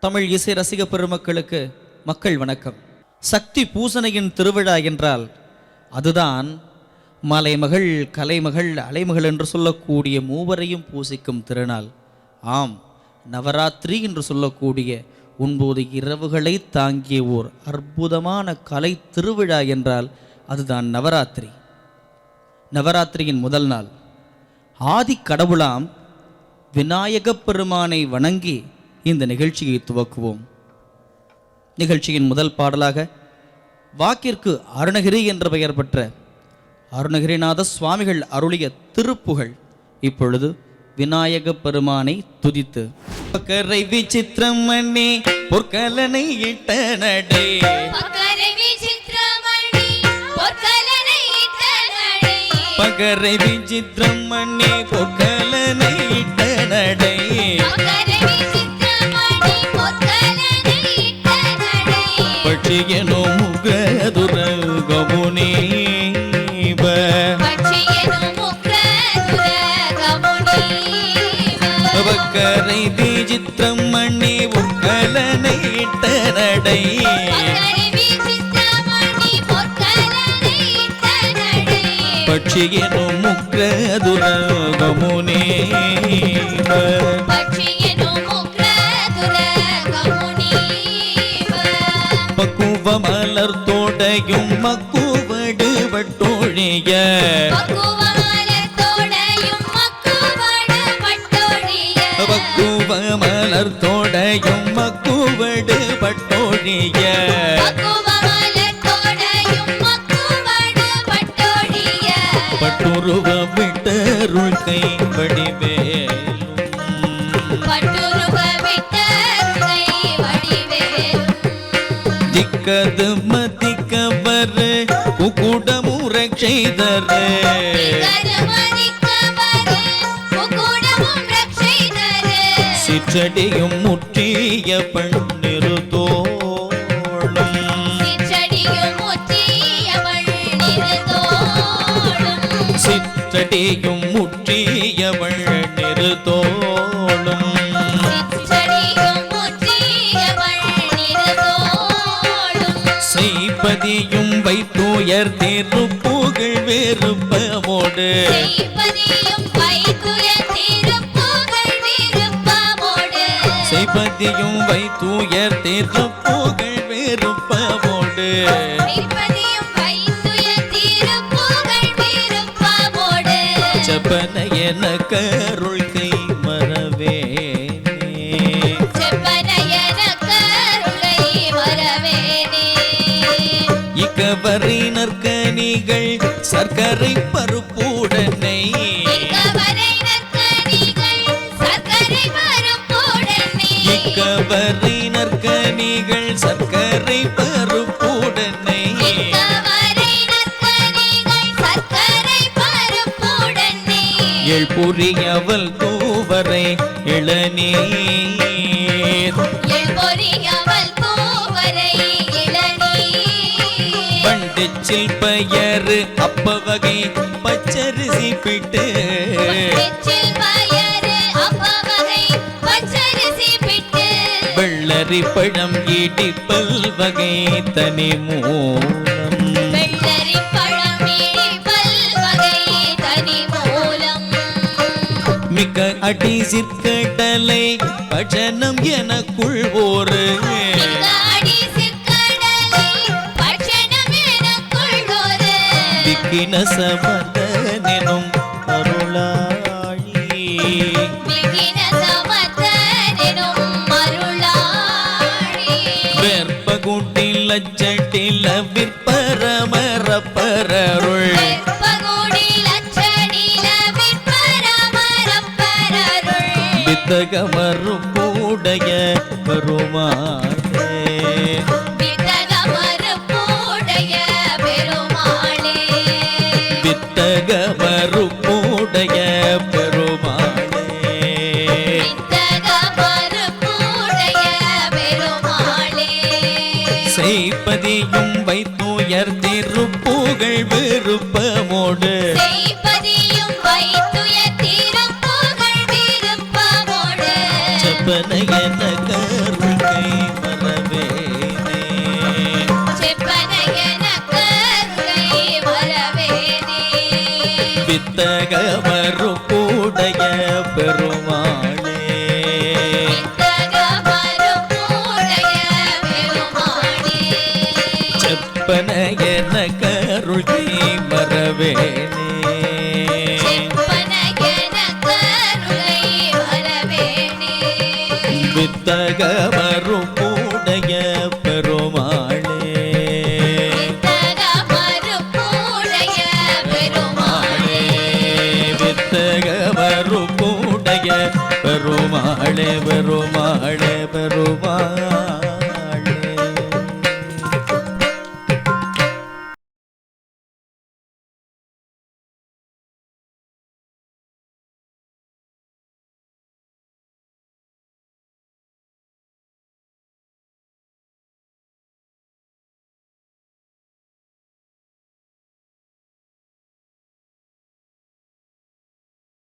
தமிழ் இசை ரசிக பெருமக்களுக்கு மக்கள் வணக்கம். சக்தி பூசணையின் திருவிழா என்றால் அதுதான் மலைமகள் கலைமகள் அலைமகள் என்று சொல்லக்கூடிய மூவரையும் பூசிக்கும் திருநாள். ஆம் நவராத்திரி என்று சொல்லக்கூடிய ஒன்பது இரவுகளை தாங்கிய ஓர் அற்புதமான கலை திருவிழா என்றால் அதுதான் நவராத்திரி. நவராத்திரியின் முதல் நாள். ஆதி கடவுளாம் விநாயகப் பெருமானை வணங்கி இந்த நிகழ்ச்சியை துவக்குவோம். நிகழ்ச்சியின் முதல் பாடலாக வாக்கிற்கு அருணகிரி என்ற பெயர் பெற்ற அருணகிரிநாத சுவாமிகள் அருளிய திருப்புகழ் இப்பொழுது விநாயக பெருமானை துதித்து. கரை விசித்திரம் மண்ணி பொற்கலனை இட்ட நடே. பக்கரை விசித்திரமணி பொற்கலனை இட்ட நடை. பட்சியனோ முகதுரகமுனீப பட்சியனும் உக்ரதுரகமுனீவ. பக்கரை விசித்திரம் மண்ணி பொற்கலனை இட்ட நடை. பட்சியனோ முகதுரகமுனீப பட்சியனும் தோடையும் மக்குவடு வட்டொழிய. பக்குவ மலர் தோடையும் மக்குவடு பட்டொழிய. பட்டுருவ விட்டருள் கை முக்குடமும் ரட்சை தரு. சிற்றடியும் முற்றிய பன்னிரு தோளும். சிற்றடியும் முற்றியவள் செய்பதியும் வைகுயர் திருப்புகழ் விருப்பமோடு. செய்பதியும் வெறுப்பமோடு செய்பதியும் வைகுயர் திருப்புகழ் விருப்பமோடு. ஜபனயன கருள் கை மறவேனே செப்பனையன கருணை வரவேனே. இக்கவரினர் கனிகள் சர்க்கரை பருப்புடனை. இக்கவரை நற்கனிகள் சர்க்கரை பருப்புடனை. இக்கவரை நற்கனிகள் சர்க்கரை பருப்புடனே. எழுபுரியவள் தூவரை இளநீர். பண்டிச்சில் பயறு பயறு அப்பவகை பச்சரிசி பிட்டு. வெள்ளரி பழம் இடிப்பல் வகை தனி மூலம் வகை. மிக்க அடி சிற்கடலை பஜனம் எனக்குள் ஒரு சமதனும் அருளாழி. வெற்பகுட்டில் அச்சட்டில விற்பரமரப்பரருள். வித்தகமரும் கூடைய பெருமாளே செய்ப்பதியும் வைத்துயர் திருப்புகழ் விருப்பமோடு. செப்பனையன கருணை வரவேனே. கூடைய பெருமா ve